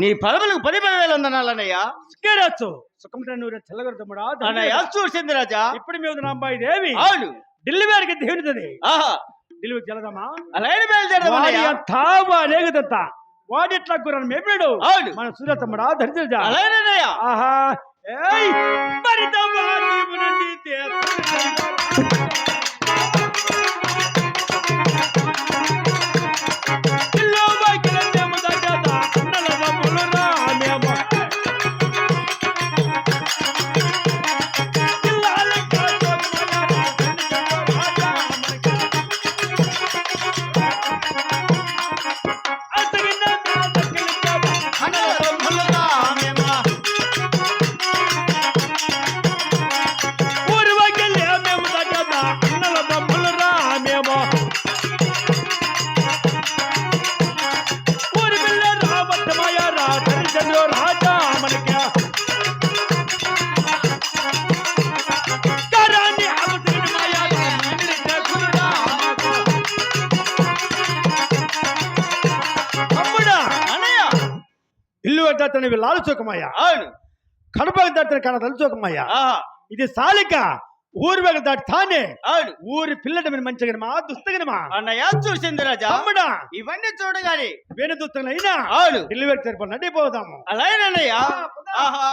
నీ పదవులకు పది పదివేలు ఉందనాలన్నయ్యా చెల్లగరు తమ్ముడా అన్నయ్య చూసింది రాజా. ఇప్పుడు మీద నా అమ్మాయి దేవి అవును. ఢిల్లీ వారికి దేవునిది ఆహా. ఢిల్లీ చెల్లదమ్మా అలాగే వాడి బయలుదేరదమ్మన్నయ్య తావ అనేగదంత గుర్రం అవును. మన సూర్య తమ్ముడా అలాగేనయ్య ఆహా. ఏయ్ మరిదవ్వా నీవు నుండి లాలు చోకమయ్య అవును. కడప దాటిన తల చోకమయ్య. ఆహా. ఇది సాలిక. ఊరి వేగ దాటి తానే. ఊరి పిల్లట మంచిగా మా దుస్తగనమా? అన్నయ్య చూసింది రాజా ఇవన్నీ చూడగానే వేణు దుస్తలైనా అవును. ఇల్లు వేగ సరిపడి నడిపోదాము. అలాగేనయ్య ఆహా.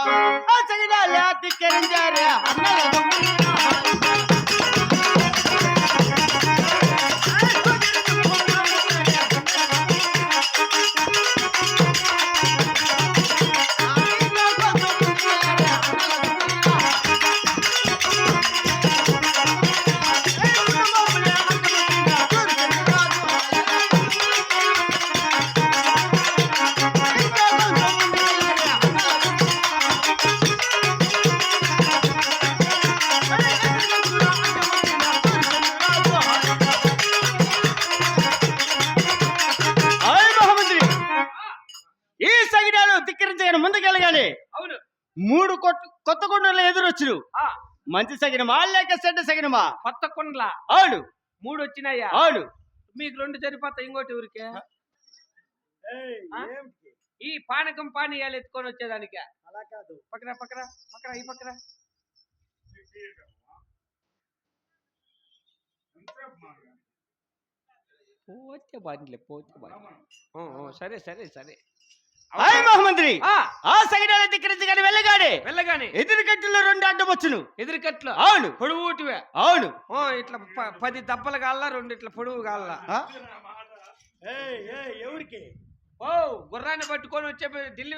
అవును. మూడు కొత్త కొండలు ఎదురొచ్చును ఆ. మంచి సగినమా లేక చెడ్డ సగినమా? కొత్త కొండల? అవును. మూడు వచ్చినాయా? అవును. మీకు రెండు సరిపోతాయి ఇంకోటి ఊరికే? ఈ పానకం పానీయాలు ఎత్తుకొని వచ్చేదానికే? అలా కాదు. పక్కన పక్కన పక్కన ఈ పక్కన. పోతే బానిలే పోతే ఓ, సరే సరే సరే. ఆయ్ మహామంత్రి. ఆ, ఆ సగిడాలు తిక్కరించగానే వెళ్ళగానే. వెళ్ళగానే. ఎదురు కట్టులో రెండు అడ్డమొచ్చును ఎదురుకట్లు అవును. పొడువుటివే అవును. ఓ ఇట్లా ప- పది దప్పలు కాళ్ళ రెండు ఇట్లా పొడువు కాళ్ళ ఆ? ఏయ్, ఏయ్, ఎవరికి? ఓ గుర్రాన్ని పట్టుకొని వచ్చే ఢిల్లీ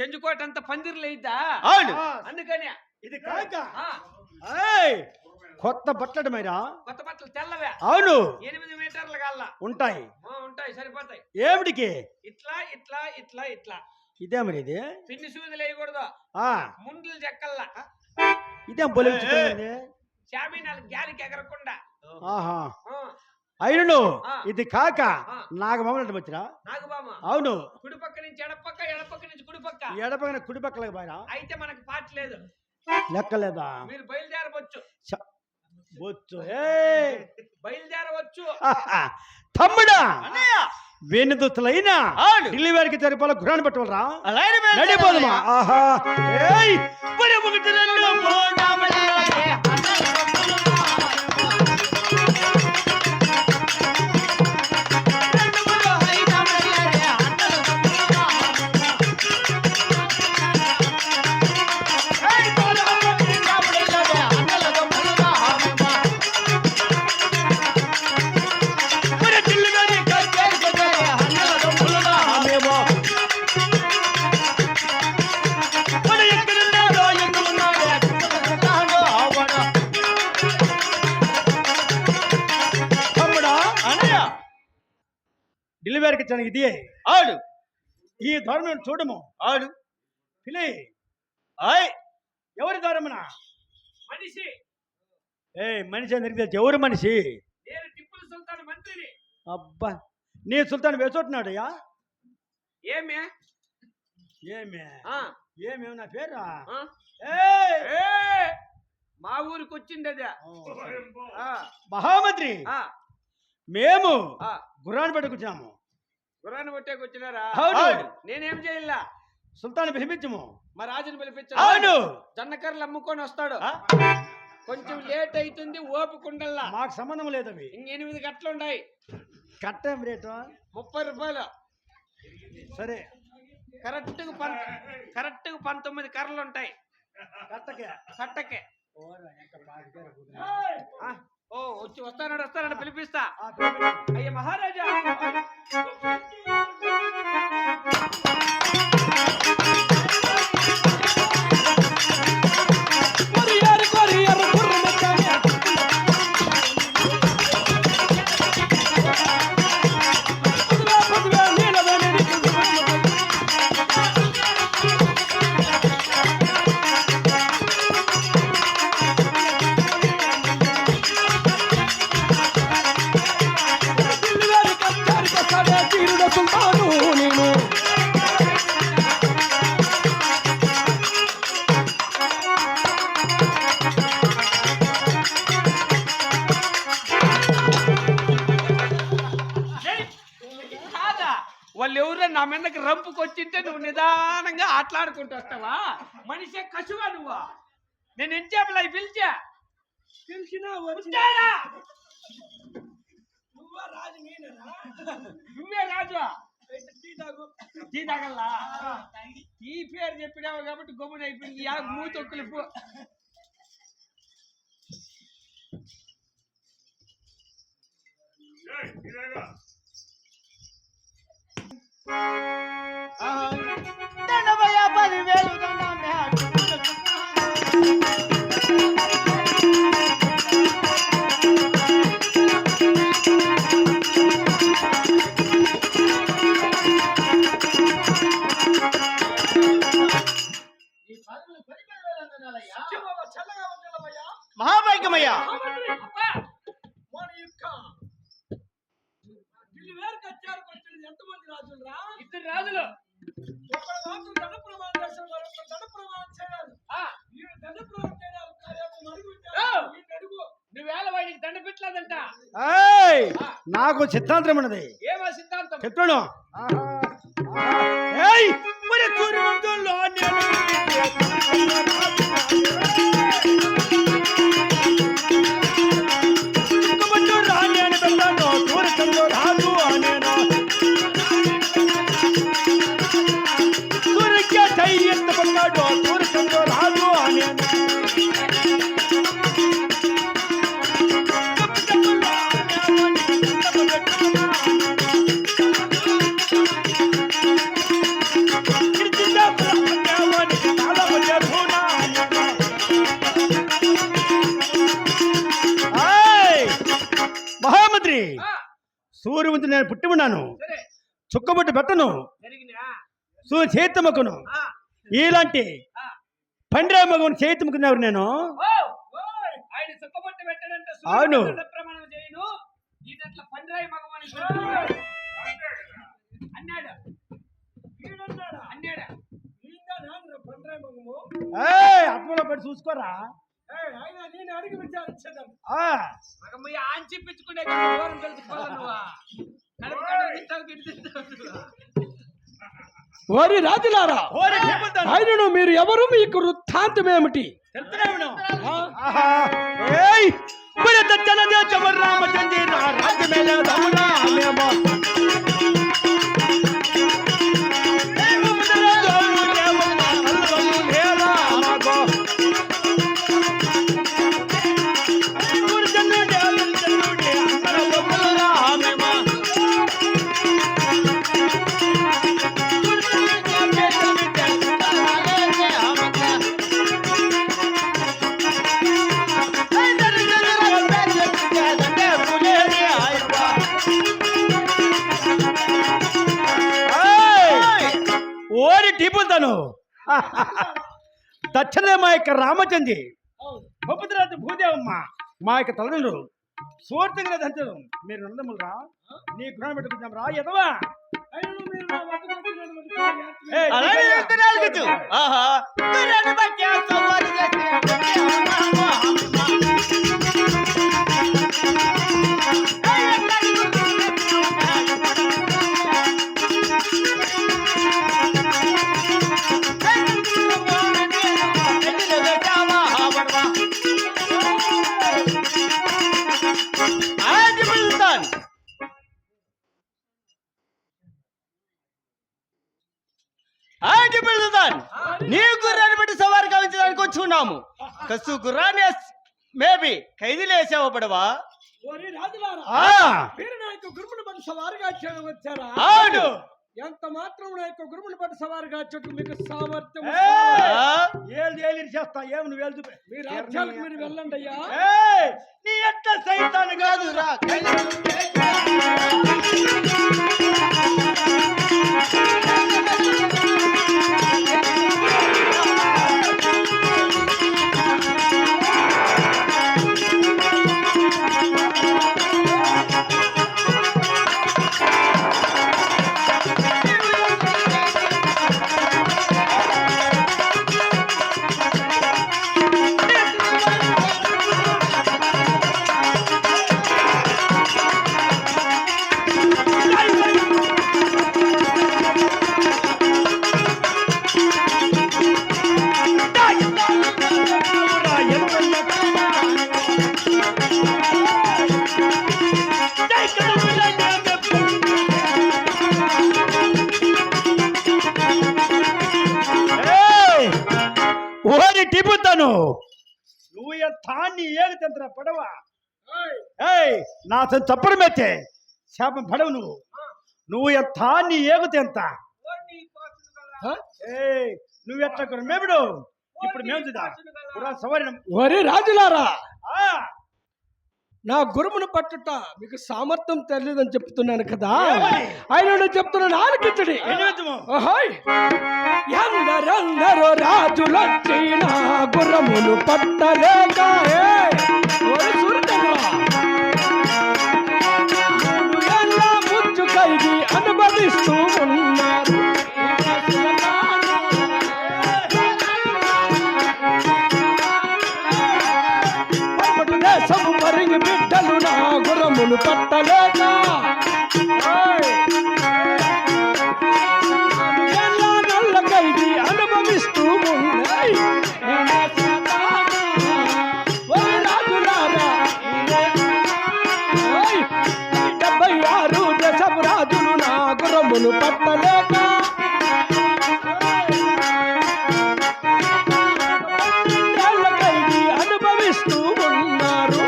చెంచుకోట అంత పందిర్లు అయిద్దా? అవును. అందుకని. ఇది కాక? కొత్త బట్టలు మైరా? కొత్త బట్టలు తెల్లవే. అవును. ఎనిమిది మీటర్ల కాళ్ళ ఉంటాయి. ఉంటాయి సరిపోతాయి. ఏమిటికి? ఇట్లా ఇట్లా ఇట్లా ఇట్లా. ఇదే మరి ఇది? పిన్ని సూదులు వేయకూడదు ఆ. ముండ్లు చెక్కల్లా. ఇదేం షామీనాలు గాలికి ఎగరకుండా. ఆహా. అయినను. ఇది కాక మమ్మల్ని వచ్చిరా? నాగుబామ అవును. కుడి పక్క నుంచి ఎడపక్క ఎడపక్క నుంచి కుడి పక్క. ఎడపైన కుడి పక్కలకు పోయినా అయితే మనకు పాట లేదు. లెక్కలేదా? మీరు బయలుదేరవచ్చు. బొచ్చు. బయలుదేరవచ్చు. తమ్ముడా! అన్నయ్య! వేణు దుస్తులైనా అవును ఢిల్లీ వారికి సరిపోల గురాన్ని పట్టుకోరా నడిపోదమా ఆహా! ఏయ్! మరి ఒకటి రెండు. మూడు ఇచ్చాను ఇది అవును ఈ ధర్మం చూడము. అవును పిలి. ఆయ్. ఎవరి ధర్మన మనిషి. ఏ మనిషి అందరికి తెలుసు ఎవరు మనిషి? నేను టిప్పుల సుల్తాన్ మంత్రిని. అబ్బా. నీ సుల్తాన్ వేసొట్టున్నాడయ్యా ఏమే? ఏమే? ఆ, ఏమేమి నా పేరా? ఆ? ఏయ్! ఏ, మా ఊరికి వచ్చింది అది ఆ, మహామంత్రి! ఆ, మేము ఆ. గుర్రాన్ని పట్టుకొచ్చినాము. గుర్రాన్ని కొట్టేకి వచ్చినారా అవును. నేనేం చేయాల? సుల్తాన్ పిలిపించము. మా రాజుని పిలిపించు అవును. జొన్నకర్రలు అమ్ముకొని వస్తాడు? కొంచెం లేట్ అవుతుంది ఓపికండల్లా. మాకు సంబంధం లేదు అవి. ఎనిమిది గంటలు ఉన్నాయి కట్టం రేటు. ముప్పై రూపాయలు. సరే. కరెక్ట్ పంత కరెక్ట్ పంతొమ్మిది కర్రలు ఉంటాయి కట్టకే. కట్టకే ఓ వచ్చి వస్తానడు వస్తానడు పిలిపిస్తా. అయ్య మహారాజా. రంపుకొచ్చింటే నువ్వు నిదానంగా ఆటలాడుకుంటూ వస్తావా? మనిషే కసువా నువ్వా. నేను ఎంచేపలు అవి పిలిచా? పిలిచినా వచ్చారా నువ్వే రాజు టీ తాగల్లా? ఈ పేరు చెప్పినావు కాబట్టి గమ్మున అయిపోయింది. యా మూతొక్కులు పో. దండమయ్య పదివేలు నాకు సిద్ధాంతం ఉన్నది. ఏమా సిద్ధాంతం? చెప్తాను ఏయ్! మరి నేను సూర్యవంతు నేను పుట్టి ఉన్నాను. చుక్కబొట్టు పెట్టను సూర్య చేతమ్మకును ఇలాంటి. పండ్రా మగవని చేతమ్మకున్నారు నేను? అవును. అట్లా పడి చూసుకోరా. నేను అడిగి ఆన్ చెప్పించుకునే దూరం తెలుసుకోవాలి? వారి రాజులారా. ఆయనను మీరు ఎవరు? మీకు వృత్తాంతం ఏమిటి? రామచంద్ర నా దక్షిణ మా యొక్క రామచంద్రి భూపతిరాజు భూదేవమ్మ మా యొక్క తల్లిదండ్రులు. సూర్తిగా దంచడం. మీరు నందములరా నీ గుణం పెట్టుకుందాం రా ఎదవా అలాగే. ఆహా. కసు గుర్రాన్ని మేబీ ఖైదీలు వేసావు పడవా? ఓరి రాజులారా ఆ, మీరు నా యొక్క గురుముని పట్టు సవారుగా చేయడం వచ్చారా? అవును. ఎంత మాత్రం నా యొక్క గురుముని పట్టు సవారుగా చెట్టు మీకు సామర్థ్యం? ఏళ్ళు ఏళ్ళు చేస్తా ఏమి నువ్వు చూపే? మీ రాజ్యాలకు మీరు వెళ్ళండి అయ్యా. ఏయ్! నీ ఎట్ట సైతాను కాదు రా, నువ్వు తాన్ని ఏగుతంత్ర పడవ. ఏయ్. నా అతను తప్పుడు మెచ్చే శాపం పడవు నువ్వు. నువ్వు తాన్ని ఏగుతే ఎంత ఏయ్ నువ్వు ఎట్లా మేముడు. ఇప్పుడు మేము చూద్దాం సవరణం. ఓరి రాజులారా. ఆ, నా గురుమును పట్టుట మీకు సామర్థ్యం తెలియదని చెప్తున్నాను కదా? ఆయన చెప్తున్నాను ఆలకించడి! ఎందరెందరో రాజులొచ్చిన గుర్రములు పట్టలేక గుర్రములు పట్టలేక అనుభవిస్తూ ఉన్నారు?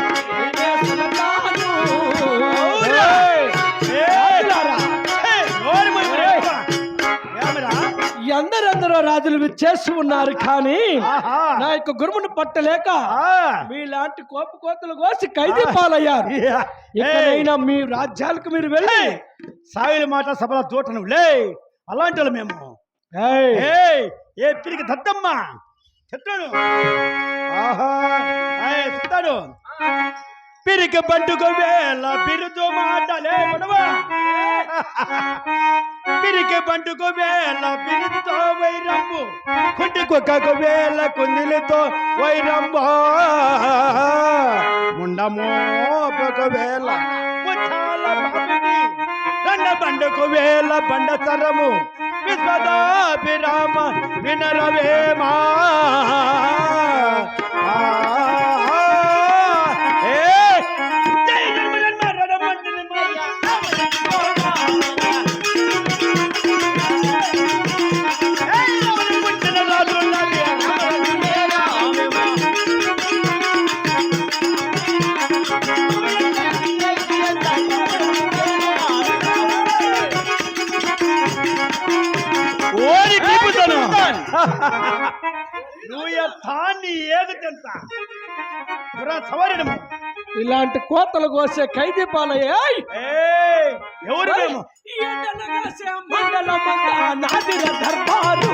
ఎందరెందరో రాజులు చేస్తూ ఉన్నారు కానీ ఆహా. నా యొక్క గురుమును పట్టలేక. మీలాంటి కోప కోతలు కోసి ఖైదీ పాలయ్యారు ఇకనైనా మీ రాజ్యాలకు మీరు వెళ్ళి సాయిల మాట సభల తోటను లే అలాంటి వాళ్ళు మేము. ఏ పిరికి దద్దమ్మ? ఏయ్, చెప్తాడు పిరికి బంటుకు వేళ పిరుతూ మాటలే మనవా. పిరికి బంటుకు వేళ పిరుతో వైరంబు కుంటి కుక్కకు వేళ కుందిలితో వైరంబు ముండమోపకు వేళ. బండ బండకు వేల బండ తరము విశ్వదాభిరామ వినరవేమా. తాన్ని ఏగుతంత సవరణము ఇలాంటి కోతలు కోసే ఖైదీ పాలయ్యాయి ఏయ్, ఎవరు దర్బారు.